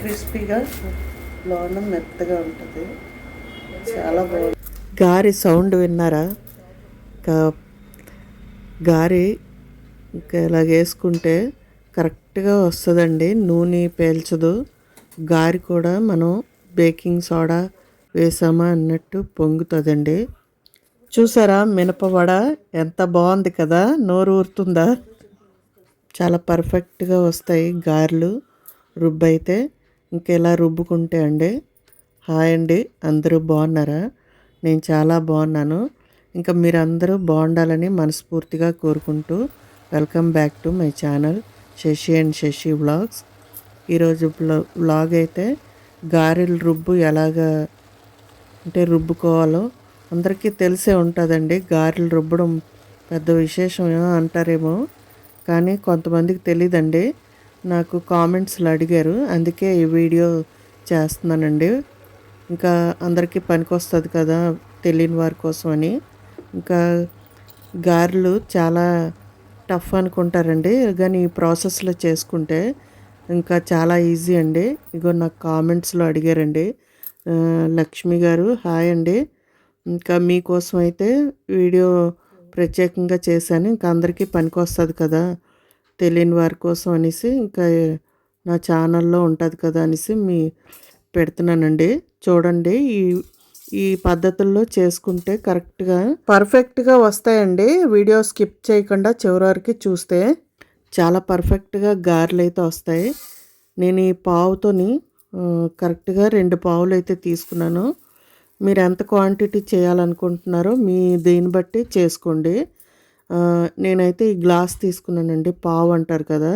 క్రిస్పీగా లోన మెత్తగా ఉంటుంది. చాలా బాగుంది. గారి సౌండ్ విన్నారా? గారి ఇంకా ఇలా వేసుకుంటే కరెక్ట్గా వస్తుందండి. నూనె పేల్చదు. గారి కూడా మనం బేకింగ్ సోడా వేసామా అన్నట్టు పొంగుతుందండి. చూసారా? మినపవడ ఎంత బాగుంది కదా? నోరు ఊరుతుందా? చాలా పర్ఫెక్ట్గా వస్తాయి గారెలు. రుబ్బైతే అయితే ఇంకెలా రుబ్బుకుంటే అండి? హాయ్ అండి. అందరూ బాగున్నారా? నేను చాలా బాగున్నాను. ఇంకా మీరందరూ బాగుండాలని మనస్ఫూర్తిగా కోరుకుంటూ welcome back to my channel Shashi and Shashi vlogs. ఈరోజు వ్లాగ్ అయితే గారెల రుబ్బు ఎలాగా అంటే రుబ్బుకోవాలో అందరికీ తెలిసే ఉంటుందండి. గారెలు రుబ్బడం పెద్ద విశేషం ఏమో అంటారేమో. కానీ కొంతమందికి తెలియదండి నాకు కామెంట్స్లో అడిగారు. అందుకే ఈ వీడియో చేస్తున్నానండి. ఇంకా అందరికీ పనికొస్తుంది కదా తెలియని వారి కోసం అని. ఇంకా గారెలు చాలా టఫ్ అనుకుంటారండి. కానీ ఈ ప్రాసెస్లో చేసుకుంటే ఇంకా చాలా ఈజీ అండి. ఇగో నాకు కామెంట్స్లో అడిగారండి. లక్ష్మి గారు హాయ్ అండి. ఇంకా మీకోసం అయితే వీడియో ప్రత్యేకంగా చేశాను. ఇంకా అందరికీ పనికొస్తుంది కదా తెలియని వారి కోసం అనేసి ఇంకా నా ఛానల్లో ఉంటుంది కదా అనేసి మీ పెడుతున్నానండి. చూడండి ఈ ఈ పద్ధతుల్లో చేసుకుంటే కరెక్ట్గా పర్ఫెక్ట్గా వస్తాయండి. వీడియో స్కిప్ చేయకుండా చివరి వరకు చూస్తే చాలా పర్ఫెక్ట్గా గారెలు అయితే వస్తాయి. నేను ఈ పావుతోని కరెక్ట్గా రెండు పావులు అయితే తీసుకున్నాను. మీరు ఎంత క్వాంటిటీ చేయాలనుకుంటున్నారో మీ దీన్ని బట్టి చేసుకోండి. నేనైతే ఈ గ్లాస్ తీసుకున్నానండి పావు అంటారు కదా.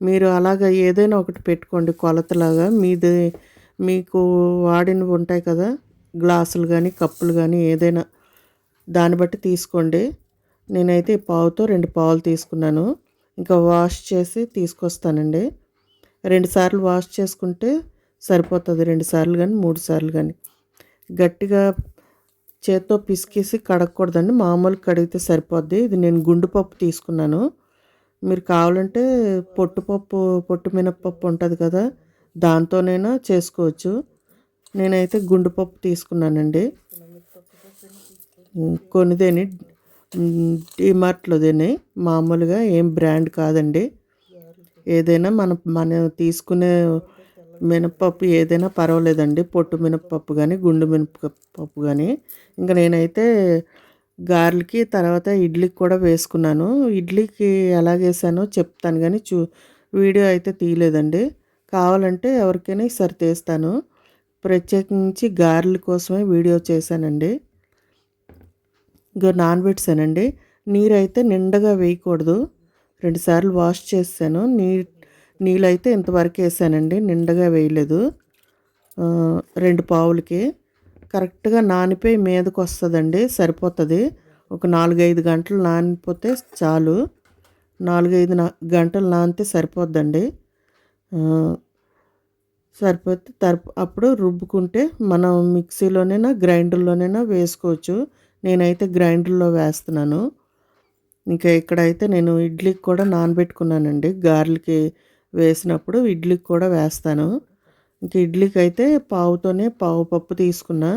మీరు అలాగ ఏదైనా ఒకటి పెట్టుకోండి కొలతలాగా. మీది మీకు వాడినవి ఉంటాయి కదా గ్లాసులు కానీ కప్పులు కానీ ఏదైనా దాన్ని బట్టి తీసుకోండి. నేనైతే ఈ పావుతో రెండు పావులు తీసుకున్నాను. ఇంకా వాష్ చేసి తీసుకొస్తానండి. రెండు సార్లు వాష్ చేసుకుంటే సరిపోతుంది రెండు సార్లు కానీ మూడు సార్లు కానీ గట్టిగా చేత్తో పిసికేసి కడగకూడదండి. మామూలు కడిగితే సరిపోద్ది. ఇది నేను గుండు పప్పు తీసుకున్నాను. మీరు కావాలంటే పొట్టుపప్పు పొట్టు మినపప్పు ఉంటుంది కదా దాంతోనైనా చేసుకోవచ్చు. నేనైతే గుండుపప్పు తీసుకున్నానండి. కొనిదేని కొనిదేని డిమార్ట్లోదేని మామూలుగా ఏం బ్రాండ్ కాదండి. ఏదైనా మన మనం తీసుకునే మినపప్పు ఏదైనా పర్వాలేదండి. పొట్టు మినపప్పు కానీ గుండు మినపప్పు కానీ ఇంకా నేనైతే గారెలకి తర్వాత ఇడ్లీకి కూడా వేసుకున్నాను. ఇడ్లీకి ఎలా వేసానో చెప్తాను కానీ చూ వీడియో అయితే తీయలేదండి. కావాలంటే ఎవరికైనా ఈసారి తీస్తాను. ప్రత్యేకించి గారెల కోసమే వీడియో చేశానండి. ఇంకా నానబెట్టానండి నీరు అయితే నిండగా వేయకూడదు. రెండుసార్లు వాష్ చేశాను నీ నీళ్ళైతే ఇంతవరకు వేసానండి నిండగా వేయలేదు. రెండు పావులకి. కరెక్ట్గా నానిపోయి మీదకి వస్తుందండి సరిపోతుంది. ఒక నాలుగైదు గంటలు నానిపోతే చాలు. నాలుగైదు గంటలు నానితే సరిపోద్దండి. సరిపోతే తరపు అప్పుడు రుబ్బుకుంటే మనం మిక్సీలోనైనా గ్రైండర్లోనైనా వేసుకోవచ్చు. నేనైతే గ్రైండర్లో వేస్తున్నాను. ఇంకా ఇక్కడైతే నేను ఇడ్లీకి కూడా నానబెట్టుకున్నానండి. గారెలకి వేసినప్పుడు ఇడ్లీకి కూడా వేస్తాను. ఇంకా ఇడ్లీకి అయితే పావుతోనే పావు పప్పు తీసుకున్నా.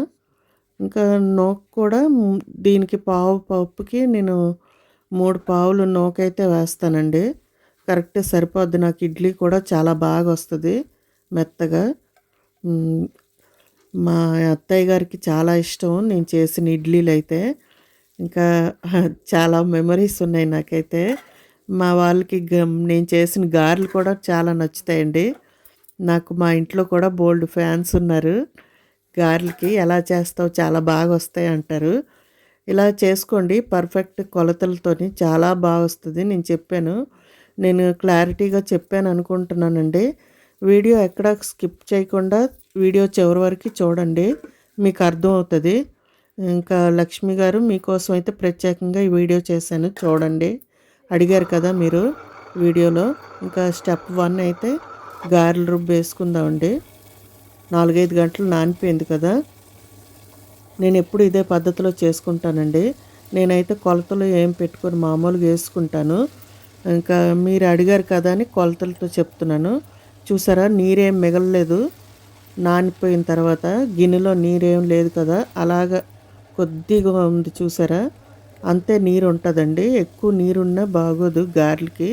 ఇంకా నూక కూడా దీనికి పావు పప్పుకి నేను మూడు పావులు నూకైతే వేస్తానండి. కరెక్ట్ సరిపోద్ది. నాకు ఇడ్లీ కూడా చాలా బాగా వస్తుంది మెత్తగా. మా అత్తయ్య గారికి చాలా ఇష్టం నేను చేసిన ఇడ్లీలు అయితే ఇంకా చాలా మెమరీస్ ఉన్నాయి నాకైతే. మా వాళ్ళకి నేను చేసిన గారెలు కూడా చాలా నచ్చుతాయండి. నాకు మా ఇంట్లో కూడా బోల్డ్ ఫ్యాన్స్ ఉన్నారు. గారెలకి ఎలా చేస్తావు చాలా బాగా వస్తాయి అంటారు. ఇలా చేసుకోండి పర్ఫెక్ట్ కొలతలతోని చాలా బాగా వస్తుంది నేను చెప్పాను. నేను క్లారిటీగా చెప్పాను అనుకుంటున్నానండి. వీడియో ఎక్కడ స్కిప్ చేయకుండా వీడియో చివరి వరకు చూడండి మీకు అర్థం అవుతుంది. ఇంకా లక్ష్మి గారు మీకోసం అయితే ప్రత్యేకంగా ఈ వీడియో చేశాను చూడండి. అడిగారు కదా మీరు వీడియోలో. ఇంకా స్టెప్ వన్ అయితే గారెలు రుబ్బు వేసుకుందామండి. నాలుగైదు గంటలు నానిపోయింది కదా. నేను ఎప్పుడు ఇదే పద్ధతిలో చేసుకుంటానండి. నేనైతే కొలతలు ఏం పెట్టుకొని మామూలుగా వేసుకుంటాను. ఇంకా మీరు అడిగారు కదా అని కొలతలతో చెప్తున్నాను. చూసారా నీరేం మిగలలేదు. నానిపోయిన తర్వాత గిన్నెలో నీరేం లేదు కదా. అలాగ కొద్దిగా ఉంది చూసారా. అంతే నీరు ఉంటుందండి ఎక్కువ నీరున్నా బాగోదు గారెలకి.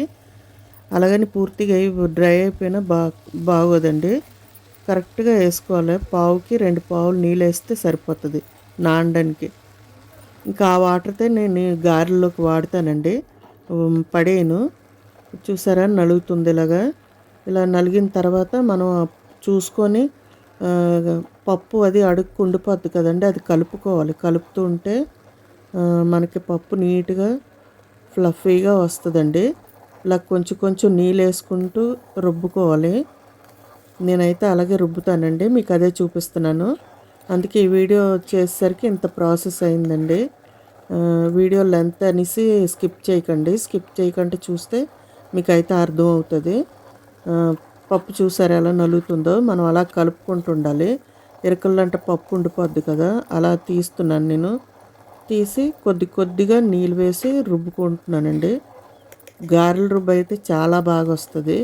అలాగని పూర్తిగా డ్రై అయిపోయినా బా బాగోదండి. కరెక్ట్గా వేసుకోవాలి. పావుకి రెండు పావులు నీళ్ళు వేస్తే సరిపోతుంది నానడానికి. ఇంకా ఆ వాటర్తో నేను గారెల్లోకి వాడతానండి. పడేను. పడేయను చూసారా నలుగుతుంది ఇలాగా. ఇలా నలిగిన తర్వాత మనం చూసుకొని పప్పు అది అడుక్కు ఉండిపోద్ది కదండి. అది కలుపుకోవాలి. కలుపుతూ ఉంటే మనకి పప్పు నీట్గా ఫ్లఫీగా వస్తుందండి. ఇలా కొంచెం కొంచెం నీళ్ళు వేసుకుంటూ రుబ్బుకోవాలి. నేనైతే అలాగే రుబ్బుతానండి. మీకు అదే చూపిస్తున్నాను. అందుకే ఈ వీడియో చేసేసరికి ఇంత ప్రాసెస్ అయిందండి. వీడియో లెంత్ అనేసి స్కిప్ చేయకండి. స్కిప్ చేయకుండా చూస్తే మీకు అయితే అర్థం అవుతుంది. పప్పు చూసారు ఎలా నలుగుతుందో? మనం అలా కలుపుకుంటూ ఉండాలి. ఇరకలంటే పప్పు ఉండిపోద్ది కదా? అలా తీస్తున్నాను నేను. తీసి కొద్ది కొద్దిగా నీళ్ళు వేసి రుబ్బుకుంటున్నానండి. గారెల రుబ్బు అయితే చాలా బాగా వస్తుంది.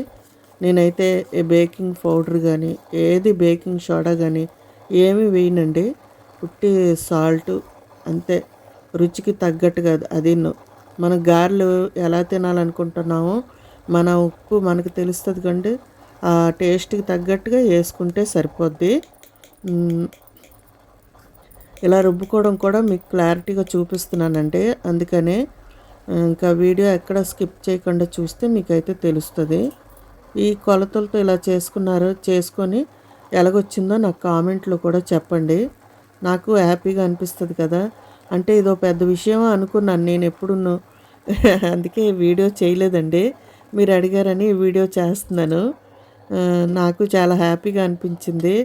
నేనైతే ఏ బేకింగ్ పౌడర్ కానీ ఏది బేకింగ్ సోడా కానీ ఏమీ వేయనండి. ఉట్టి సాల్ట్ అంతే. రుచికి తగ్గట్టుగా అది మన గారెలు ఎలా తినాలనుకుంటున్నామో మన ఉప్పు మనకు తెలుస్తుంది కండి. ఆ టేస్ట్కి తగ్గట్టుగా వేసుకుంటే సరిపోద్ది. ఇలా రుబ్బుకోవడం కూడా మీకు క్లారిటీగా చూపిస్తున్నానంటే అందుకనే ఇంకా వీడియో ఎక్కడ స్కిప్ చేయకుండా చూస్తే మీకైతే తెలుస్తుంది. ఈ కొలతలతో ఇలా చేసుకున్నారు చేసుకొని ఎలాగొచ్చిందో నాకు కామెంట్లో కూడా చెప్పండి. నాకు హ్యాపీగా అనిపిస్తుంది కదా. అంటే ఇదో పెద్ద విషయమా అనుకున్నాను. నేను ఎప్పుడున్నో అందుకే వీడియో చేయలేదండి. మీరు అడిగారని వీడియో చేస్తున్నాను. నాకు చాలా హ్యాపీగా అనిపించింది.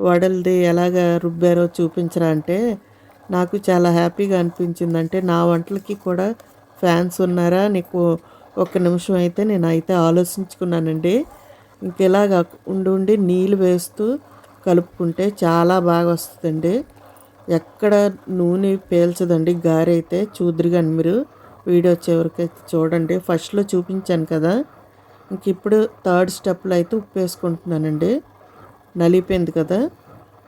వడలది ఎలాగ రుబ్బారో చూపించరా అంటే నాకు చాలా హ్యాపీగా అనిపించింది. అంటే నా వంటలకి కూడా ఫ్యాన్స్ ఉన్నారా? నీకు ఒక్క నిమిషం అయితే నేను అయితే ఆలోచించుకున్నానండి. ఇంకెలాగ ఉండి ఉండి నీళ్ళు వేస్తూ కలుపుకుంటే చాలా బాగా వస్తుందండి. ఎక్కడ నూనె పేల్చదండి గారైతే అయితే కానీ మీరు వీడియో చివరికైతే చూడండి. ఫస్ట్లో చూపించాను కదా ఇంక ఇప్పుడు థర్డ్ స్టెప్లో అయితే ఉప్పు వేసుకుంటున్నానండి. నలిపోయింది కదా.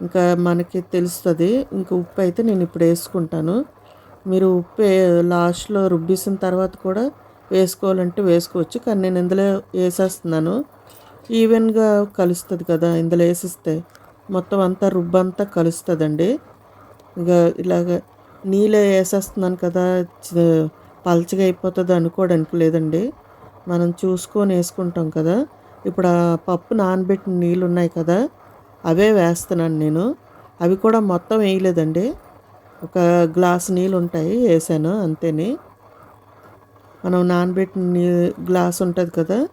ఇంకా మనకి తెలుస్తుంది. ఇంకా ఉప్పు అయితే నేను ఇప్పుడు వేసుకుంటాను. మీరు ఉప్పు లాస్ట్లో రుబ్బేసిన తర్వాత కూడా వేసుకోవాలంటే వేసుకోవచ్చు. కానీ నేను ఇందులో వేసేస్తున్నాను. ఈవెన్గా కలుస్తుంది కదా ఇందులో వేసిస్తే. మొత్తం అంతా రుబ్బంతా కలుస్తుందండి. ఇక ఇలాగ నీళ్ళు వేసేస్తున్నాను కదా. పలచగా అయిపోతుంది అనుకోవడానికి లేదండి. మనం చూసుకొని వేసుకుంటాం కదా. ఇప్పుడు ఆ పప్పు నానబెట్టిన నీళ్ళు ఉన్నాయి కదా. అవే వేస్తున్నాను నేను. అవి కూడా మొత్తం వేయలేదండి. ఒక గ్లాస్ నీళ్ళు ఉంటాయి వేసాను అంతేని. మనం నానబెట్టిన నీ గ్లాస్ ఉంటుంది కదా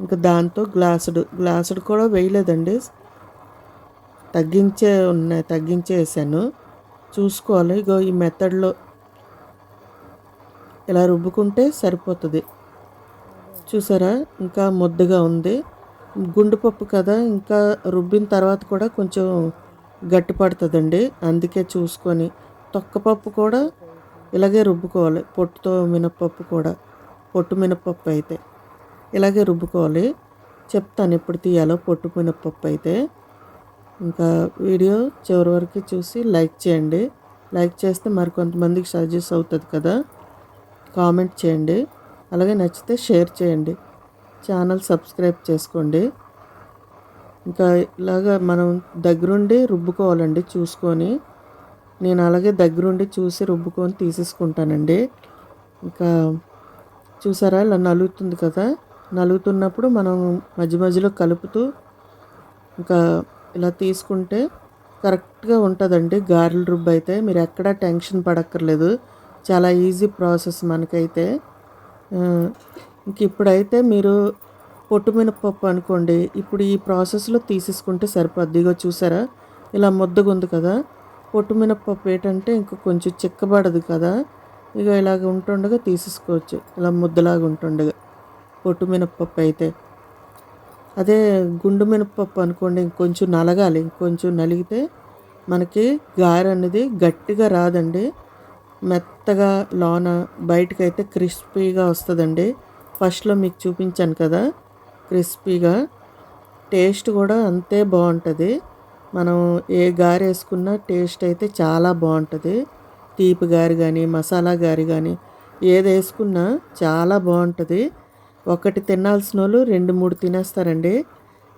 ఇంకా దాంతో గ్లాసుడు గ్లాసుడు కూడా వేయలేదండి. తగ్గించే ఉన్నాయి తగ్గించే వేసాను. చూసుకోవాలి ఇగో ఈ మెథడ్లో ఇలా రుబ్బుకుంటే సరిపోతుంది. చూసారా? ఇంకా ముద్దగా ఉంది. గుండు పప్పు కదా ఇంకా రుబ్బిన తర్వాత కూడా కొంచెం గట్టి పడుతుందండి అందుకే చూసుకొని తొక్కపప్పు కూడా ఇలాగే రుబ్బుకోవాలి. పొట్టుతో మినప్పప్పు కూడా పొట్టు మినపప్పు అయితే ఇలాగే రుబ్బుకోవాలి. చెప్తాను ఎప్పుడు తీయాలో పొట్టు మినపప్పు అయితే. ఇంకా వీడియో చివరి వరకు చూసి లైక్ చేయండి. లైక్ చేస్తే మరికొంతమందికి సజెస్ట్ అవుతుంది కదా. కామెంట్ చేయండి. అలాగే నచ్చితే షేర్ చేయండి. ఛానల్ సబ్స్క్రైబ్ చేసుకోండి. ఇంకా ఇలాగా మనం దగ్గరుండి రుబ్బుకోవాలండి చూసుకొని. నేను అలాగే దగ్గరుండి చూసి రుబ్బుకొని తీసేసుకుంటానండి. ఇంకా చూసారా ఇలా నలుగుతుంది కదా? నలుగుతున్నప్పుడు మనం మధ్య మధ్యలో కలుపుతూ ఇంకా ఇలా తీసుకుంటే కరెక్ట్గా ఉంటుందండి. గారెల రుబ్బు అయితే మీరు ఎక్కడా టెన్షన్ పడక్కర్లేదు. చాలా ఈజీ ప్రాసెస్ మనకైతే. ఇంక ఇప్పుడైతే మీరు పొట్టు మినపప్పు అనుకోండి ఇప్పుడు ఈ ప్రాసెస్లో తీసేసుకుంటే సరిపోద్ది. ఇగో చూసారా? ఇలా ముద్దగా ఉంది కదా? పొట్టుమినపప్పు ఏంటంటే ఇంక కొంచెం చిక్కబడదు కదా? ఇక ఇలాగ ఉంటుండగా తీసేసుకోవచ్చు. ఇలా ముద్దలాగా ఉంటుండగా పొట్టు మినపప్పు అయితే. అదే గుండు మినపప్పు అనుకోండి ఇంకొంచెం నలగాలి. ఇంకొంచెం నలిగితే మనకి గారె అనేది గట్టిగా రాదండి. మెత్తగా లోన బయటకైతే క్రిస్పీగా వస్తుందండి. ఫస్ట్లో మీకు చూపించాను కదా క్రిస్పీగా. టేస్ట్ కూడా అంతే బాగుంటుంది. మనం ఏ గారి వేసుకున్నా టేస్ట్ అయితే చాలా బాగుంటుంది. తీపి గారి కానీ మసాలా గారి కానీ ఏది వేసుకున్నా చాలా బాగుంటుంది. ఒకటి తినాల్సిన వాళ్ళు రెండు మూడు తినేస్తారండి.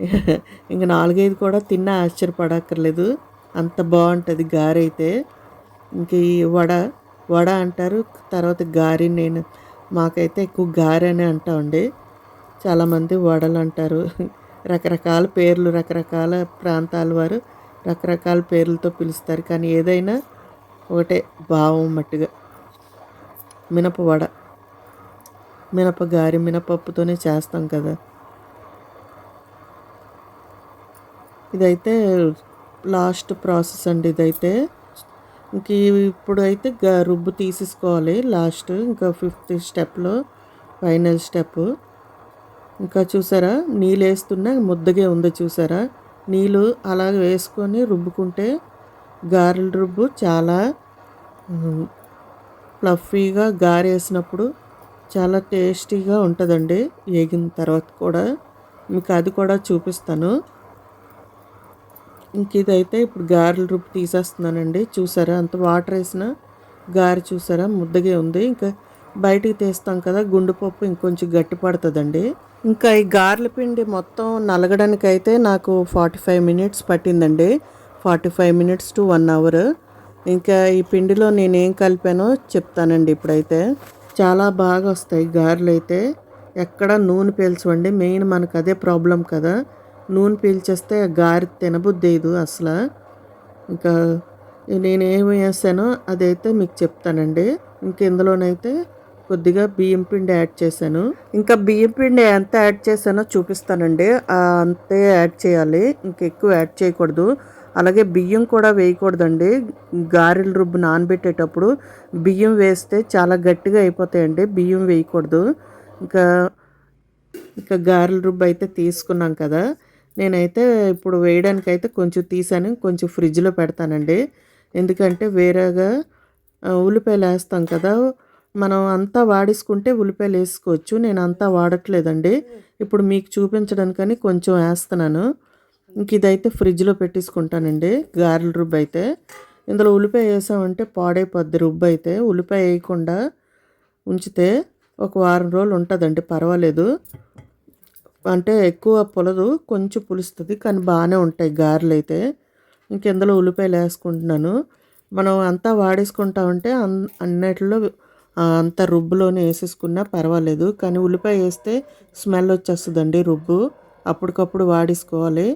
ఇంక నాలుగైదు కూడా తిన్నా ఆశ్చర్యపడక్కర్లేదు. అంత బాగుంటుంది గారె అయితే ఇంక ఈ వడ వడ అంటారు. తర్వాత గారి నేను మాకైతే ఎక్కువ గారెనే అని అంటామండి. చాలామంది వడలు అంటారు. రకరకాల పేర్లు రకరకాల ప్రాంతాల వారు రకరకాల పేర్లతో పిలుస్తారు. కానీ ఏదైనా ఒకటే భావం మట్టుగా. మినప వడ. మినప గారి మినపప్పుతోనే చేస్తాం కదా. ఇదైతే లాస్ట్ ప్రాసెస్ అండి ఇదైతే. ఇంక ఇప్పుడు అయితే రుబ్బు తీసేసుకోవాలి లాస్ట్ ఇంకా ఫిఫ్త్ స్టెప్లో ఫైనల్ స్టెప్. ఇంకా చూసారా నీళ్ళు వేస్తున్నా ముద్దగే ఉంది చూసారా. నీళ్ళు అలా వేసుకొని రుబ్బుకుంటే గారెల రుబ్బు చాలా ఫ్లఫీగా గారేసినప్పుడు చాలా టేస్టీగా ఉంటుందండి. వేగిన తర్వాత కూడా మీకు అది కూడా చూపిస్తాను. ఇంక ఇదైతే ఇప్పుడు గారెలు రుబ్బు తీసేస్తున్నానండి చూసారా? అంత వాటర్ వేసిన గారె చూసారా? ముద్దగే ఉంది. ఇంకా బయటికి తీస్తాం కదా గుండు పప్పు ఇంకొంచెం గట్టి పడుతుందండి. ఇంకా ఈ గారెల పిండి మొత్తం నలగడానికి అయితే నాకు ఫార్టీ ఫైవ్ మినిట్స్ పట్టిందండి. Forty five minutes to one hour. ఇంకా ఈ పిండిలో నేనేం కలిపానో చెప్తానండి ఇప్పుడైతే. చాలా బాగా వస్తాయి గారెలు అయితే ఎక్కడ నూనె పీల్చవండి. మెయిన్ మనకు అదే ప్రాబ్లం కదా. నూనె పీల్చేస్తే గారి తినబుద్దేదు అసలు. ఇంకా నేనేమి వేసానో అదైతే మీకు చెప్తానండి. ఇంక ఇందులోనైతే కొద్దిగా బియ్యం పిండి యాడ్ చేశాను. ఇంకా బియ్యం పిండి ఎంత యాడ్ చేశానో చూపిస్తానండి. అంతే యాడ్ చేయాలి. ఇంకెక్కువ యాడ్ చేయకూడదు. అలాగే బియ్యం కూడా వేయకూడదండి. గారెల రుబ్బు నానబెట్టేటప్పుడు బియ్యం వేస్తే చాలా గట్టిగా అయిపోతాయండి. బియ్యం వేయకూడదు. ఇంకా ఇంకా గారెల రుబ్బు అయితే తీసుకున్నాం కదా. నేనైతే ఇప్పుడు వేయడానికి అయితే కొంచెం తీసాను కొంచెం ఫ్రిడ్జ్లో పెడతానండి. ఎందుకంటే వేరేగా ఉల్లిపాయలు వేస్తాం కదా. మనం అంతా వాడేసుకుంటే ఉల్లిపాయలు వేసుకోవచ్చు నేను అంతా వాడట్లేదండి. ఇప్పుడు మీకు చూపించడానికని కొంచెం వేస్తున్నాను. ఇంక ఇదైతే ఫ్రిడ్జ్లో పెట్టేసుకుంటానండి గారెల రుబ్బు అయితే ఇందులో ఉల్లిపాయ వేసామంటే పాడైపోద్ది రుబ్బు అయితే ఉల్లిపాయ వేయకుండా ఉంచితే ఒక వారం రోజులు ఉంటుందండి పర్వాలేదు. అంటే ఎక్కువ పులదు కొంచెం పులుస్తుంది కానీ బాగానే ఉంటాయి గారెలు అయితే ఇంకెందులో ఉల్లిపాయలు వేసుకుంటున్నాను. మనం అంతా వాడేసుకుంటామంటే అన్ అన్నిటిలో అంత రుబ్బులోనే వేసేసుకున్నా పర్వాలేదు. కానీ ఉల్లిపాయ వేస్తే స్మెల్ వచ్చేస్తుందండి రుబ్బు. అప్పటికప్పుడు వాడేసుకోవాలి.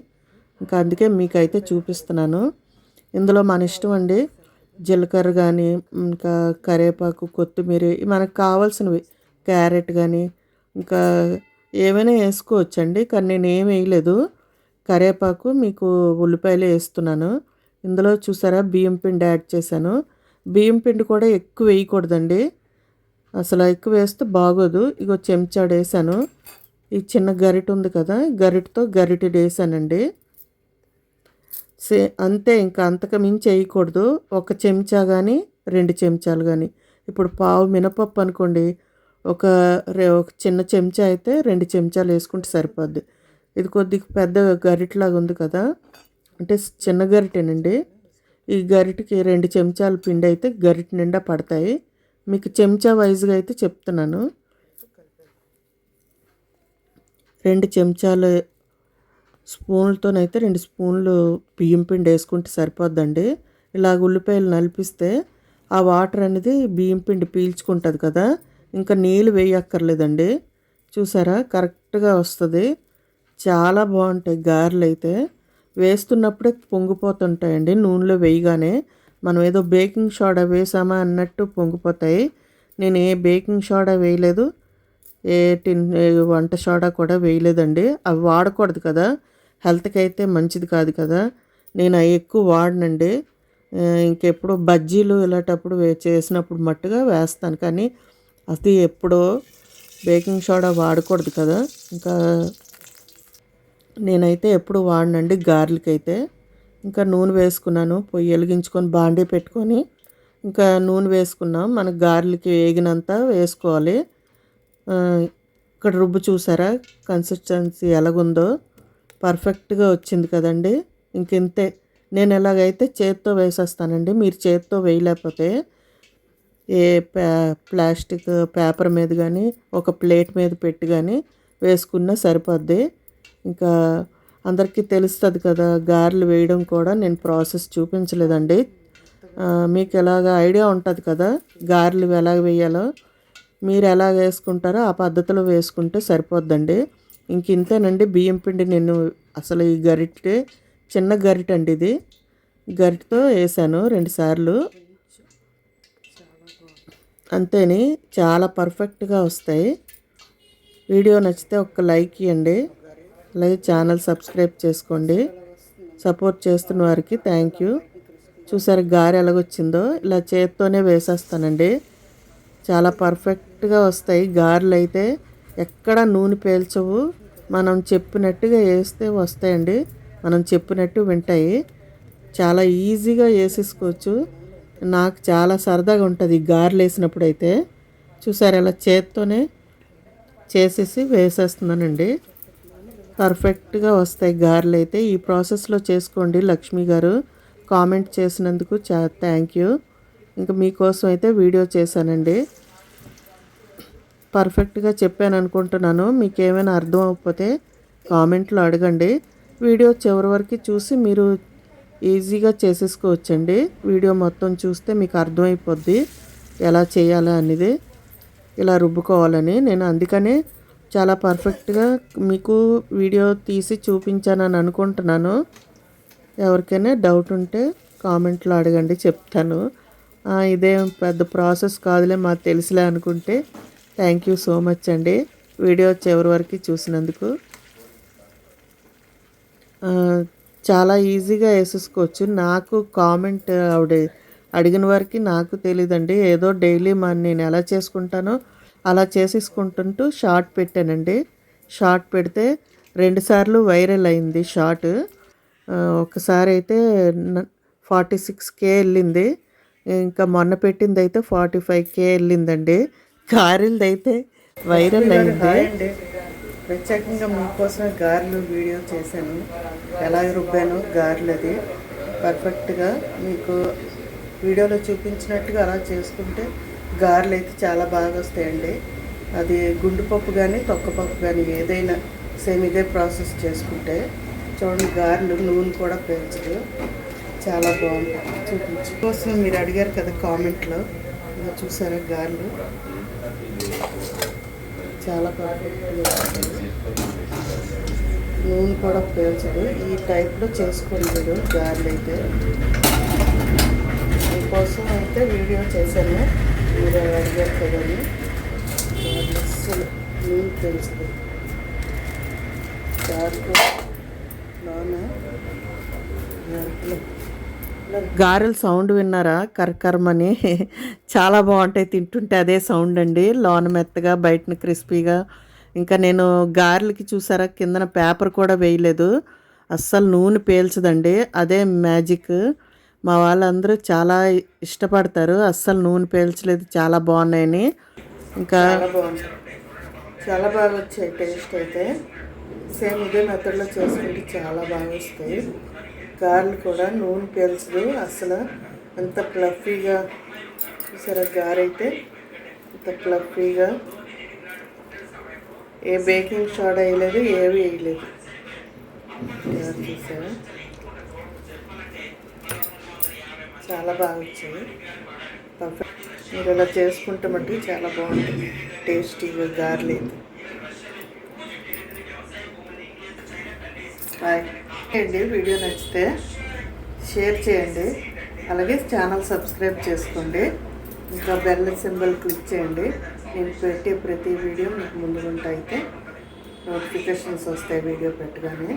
ఇంకా అందుకే మీకైతే చూపిస్తున్నాను. ఇందులో మన ఇష్టం అండి జీలకర్ర కానీ ఇంకా కరివేపాకు కొత్తిమీర మనకు కావాల్సినవి క్యారెట్ కానీ ఇంకా ఏమైనా వేసుకోవచ్చండి. కానీ నేను ఏం వేయలేదు. కరివేపాకు మీకు ఉల్లిపాయలు వేస్తున్నాను. ఇందులో చూసారా బియ్యం పిండి యాడ్ చేశాను. బియ్యం పిండి కూడా ఎక్కువ వేయకూడదండి. అసలు ఎక్కువ వేస్తే బాగోదు. ఇగో చెంచాడు వేసాను ఈ చిన్న గరిట ఉంది కదా గరిటతో గరిటె వేసానండి సే అంతే ఇంకా అంతకు మించి వేయకూడదు. ఒక చెంచా కానీ రెండు చెంచాలు కానీ ఇప్పుడు పావు మినపప్పు అనుకోండి ఒక ఒక చిన్న చెంచా అయితే రెండు చెంచాలు వేసుకుంటే సరిపోద్ది. ఇది కొద్దిగా పెద్ద గరిటలాగా ఉంది కదా. అంటే చిన్న గరిటేనండి. ఈ గరిటకి రెండు చెంచాల పిండి అయితే గరిట నిండా పడతాయి. మీకు చెంచా వైజ్గా అయితే చెప్తున్నాను. రెండు చెంచాలు స్పూన్లతోనైతే రెండు స్పూన్లు బియ్యం పిండి వేసుకుంటే సరిపోద్దండి. ఇలాగ ఉల్లిపాయలు నలిపిస్తే ఆ వాటర్ అనేది బియ్యం పిండి పీల్చుకుంటుంది కదా. ఇంకా నీళ్ళు వేయక్కర్లేదండి. చూసారా? కరెక్ట్గా వస్తుంది. చాలా బాగుంటాయి గారెలు అయితే వేస్తున్నప్పుడే పొంగిపోతుంటాయండి నూనెలో వేయగానే. మనం ఏదో బేకింగ్ సోడా వేసామా అన్నట్టు పొంగిపోతాయి. నేను ఏ బేకింగ్ సోడా వేయలేదు. ఏ టిన్ వంట సోడా కూడా వేయలేదండి. అవి వాడకూడదు కదా. హెల్త్కి అయితే మంచిది కాదు కదా. నేను అవి ఎక్కువ వాడనండి. ఇంకెప్పుడు బజ్జీలు ఇలాంటప్పుడు చేసినప్పుడు మట్టుగా వేస్తాను. కానీ అది ఎప్పుడో బేకింగ్ సోడా వాడకూడదు కదా. ఇంకా నేనైతే ఎప్పుడు వాడనండి గార్లిక్ ఇంకా నూనె వేసుకున్నాను పొయ్యి వెలిగించుకొని బాండీ పెట్టుకొని. ఇంకా నూనె వేసుకున్నాం మనకు గార్లిక్ వేగినంత వేసుకోవాలి. ఇక్కడ రుబ్బు చూసారా? కన్సిస్టెన్సీ ఎలాగుందో. పర్ఫెక్ట్గా వచ్చింది కదండి. ఇంకింతే. నేను ఎలాగైతే చేత్తో వేసేస్తానండి మీరు చేత్తో వేయలేకపోతే ఏ ప్యా ప్లాస్టిక్ పేపర్ మీద కానీ ఒక ప్లేట్ మీద పెట్టి కానీ వేసుకున్నా సరిపోద్ది. ఇంకా అందరికీ తెలుస్తుంది కదా గారెలు వేయడం కూడా నేను ప్రాసెస్ చూపించలేదండి. మీకు ఎలాగ ఐడియా ఉంటుంది కదా గారెలు ఎలా వేయాలో. మీరు ఎలా వేసుకుంటారో ఆ పద్ధతిలో వేసుకుంటే సరిపోద్దండి. ఇంక ఇంతేనండి బియ్యం పిండి నేను అసలు ఈ గరిటె చిన్న గరిటె అండి ఇది. గరిటతో వేసాను రెండుసార్లు అంతేని చాలా పర్ఫెక్ట్గా వస్తాయి. వీడియో నచ్చితే ఒక లైక్ ఇవ్వండి అలాగే ఛానల్ సబ్స్క్రైబ్ చేసుకోండి. సపోర్ట్ చేస్తున్న వారికి థ్యాంక్ యూ. చూసారు గారె ఎలాగొచ్చిందో? ఇలా చేత్తోనే వేసేస్తానండి. చాలా పర్ఫెక్ట్గా వస్తాయి. గారెలు అయితే ఎక్కడ నూనె పేల్చవు. మనం చెప్పినట్టుగా వేస్తే వస్తాయండి. మనం చెప్పినట్టు వింటాయి. చాలా ఈజీగా వేసేసుకోవచ్చు. నాకు చాలా సరదాగా ఉంటుంది గారెలు వేసినప్పుడు అయితే చూసారు ఇలా చేత్తోనే చేసేసి వేసేస్తున్నానండి. పర్ఫెక్ట్గా వస్తాయి గారెలు అయితే ఈ ప్రాసెస్లో చేసుకోండి లక్ష్మి గారు. కామెంట్ చేసినందుకు చా థ్యాంక్ యూ. ఇంకా మీకోసం అయితే వీడియో చేశానండి. పర్ఫెక్ట్గా చెప్పాను అనుకుంటున్నాను. మీకు ఏమైనా అర్థం అవ్వకపోతే కామెంట్లో అడగండి. వీడియో చివరి వరకు చూసి మీరు ఈజీగా చేసేసుకోవచ్చండి. వీడియో మొత్తం చూస్తే మీకు అర్థమైపోద్ది ఎలా చేయాలా అనేది ఇలా రుబ్బుకోవాలని. నేను అందుకనే చాలా పర్ఫెక్ట్గా మీకు వీడియో తీసి చూపించానని అనుకుంటున్నాను. ఎవరికైనా డౌట్ ఉంటే కామెంట్లో అడగండి చెప్తాను. ఇదేం పెద్ద ప్రాసెస్ కాదులే మాకు తెలుసులే అనుకుంటే థ్యాంక్ యూ సో మచ్ అండి. వీడియో చివరి వరకు చూసినందుకు. చాలా ఈజీగా వేసేసుకోవచ్చు. నాకు కామెంట్ ఆవిడ అడిగిన వరకు నాకు తెలియదండి ఏదో డైలీ మా నేను ఎలా చేసుకుంటానో అలా చేసేసుకుంటుంటూ షార్ట్ పెట్టానండి. షార్ట్ పెడితే రెండుసార్లు వైరల్ అయింది షార్ట్. ఒకసారి అయితే ఫార్టీ సిక్స్ కే వెళ్ళింది. ఇంకా మొన్న పెట్టింది అయితే ఫార్టీ ఫైవ్ కే వెళ్ళిందండి. గారెలది అయితే వైరల్ అయింది. ప్రత్యేకంగా మీకోసమే గారెలు వీడియో చేశాను. ఎలా రుబ్బాను గారెలు అది. పర్ఫెక్ట్గా మీకు వీడియోలో చూపించినట్టుగా అలా చేసుకుంటే గారెలు అయితే చాలా బాగా వస్తాయండి. అది గుండుపప్పు కానీ తొక్కపప్పు కానీ ఏదైనా సేమ్ ఇదే ప్రాసెస్ చేసుకుంటే చూడండి గారెలు నూనె కూడా పెంచదు. చాలా బాగుంటుంది. చూపించు. కోసం మీరు అడిగారు కదా కామెంట్లో. ఇలా చూసారా గారెలు? చాలా నూనె కూడా పేల్చదు. ఈ టైప్లో చేసుకోండి మీరు గారెలు అయితే. మీకోసం అయితే వీడియో చేశాను. మీరు అడిగారు కదండి. అని. గారెలు అస్సలు నూనె పేల్చదు. గారెలు లోన గారెలు. గారెల సౌండ్ విన్నారా? కరకరమని. చాలా బాగుంటాయి తింటుంటే అదే సౌండ్ అండి. లోన మెత్తగా బయటను క్రిస్పీగా. ఇంకా నేను గారెలకి చూసారా? కిందన పేపర్ కూడా వేయలేదు. అస్సలు నూనె పేల్చదండి. అదే మ్యాజిక్. మా వాళ్ళందరూ చాలా ఇష్టపడతారు. అస్సలు నూనె పేల్చలేదు. చాలా బాగున్నాయని. ఇంకా చాలా బాగా వచ్చాయి టేస్ట్ అయితే. సేమ్ ఇదే మెథడ్లో చేసుకుంటే చాలా బాగా వస్తాయి. గారెలు కూడా నూనె పీల్చదు అసలు అంత ఫ్లఫీగా చూసారా గారైతే అంత ఎంత ఫ్లఫీగా ఏ బేకింగ్ సోడా వేయలేదు ఏవి వేయలేదు. గారె చూసారా? చాలా బాగా వచ్చింది పర్ఫెక్ట్. మీరు ఇలా చేసుకుంటే మటుకు చాలా బాగుంటుంది. టేస్టీగా గార్లీ బాయ్ చేయండి అండి వీడియో నచ్చితే షేర్ చేయండి అలాగే ఛానల్ సబ్స్క్రైబ్ చేసుకోండి. ఇంకా బెల్ సింబల్ క్లిక్ చేయండి. నేను పెట్టే ప్రతి వీడియో మీకు ముందు అయితే నోటిఫికేషన్స్ వస్తాయి వీడియో పెట్టగానే.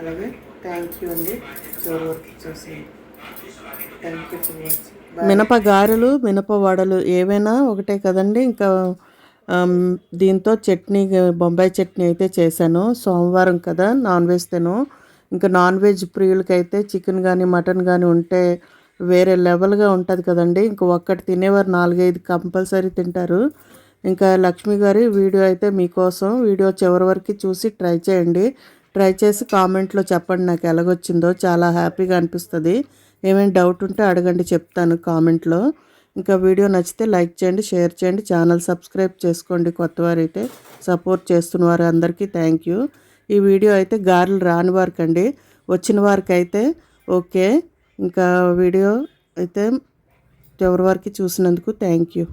అలాగే థ్యాంక్ యూ అండి. చివరి వరకు చూసి థ్యాంక్ యూ సో మచ్ మినప గారెలు మినప వడలు ఏవైనా ఒకటే కదండి. ఇంకా దీంతో చట్నీ బొంబాయి చట్నీ అయితే చేశాను. సోమవారం కదా నాన్ వెజ్ తిను. ఇంకా నాన్ వెజ్ ప్రియులకైతే చికెన్ కానీ మటన్ కానీ ఉంటే వేరే లెవెల్గా ఉంటుంది కదండి. ఇంకా ఒక్కటి తినేవారు నాలుగైదు కంపల్సరీ తింటారు. ఇంకా లక్ష్మి గారి వీడియో అయితే మీకోసం వీడియో చివరి వరకు చూసి ట్రై చేయండి. ట్రై చేసి కామెంట్లో చెప్పండి నాకు ఎలాగొచ్చిందో. చాలా హ్యాపీగా అనిపిస్తుంది. ఏమైనా డౌట్ ఉంటే అడగండి చెప్తాను కామెంట్లో. ఇంకా వీడియో నచ్చితే లైక్ చేయండి షేర్ చేయండి. ఛానల్ సబ్స్క్రైబ్ చేసుకోండి కొత్త వారైతే సపోర్ట్ చేస్తున్న వారు అందరికీ థ్యాంక్ యూ. ఈ వీడియో అయితే గారెలు రాని వారికి అండి వచ్చిన వారికి అయితే ఓకే. ఇంకా వీడియో అయితే ఎవరి వారికి చూసినందుకు థ్యాంక్ యూ.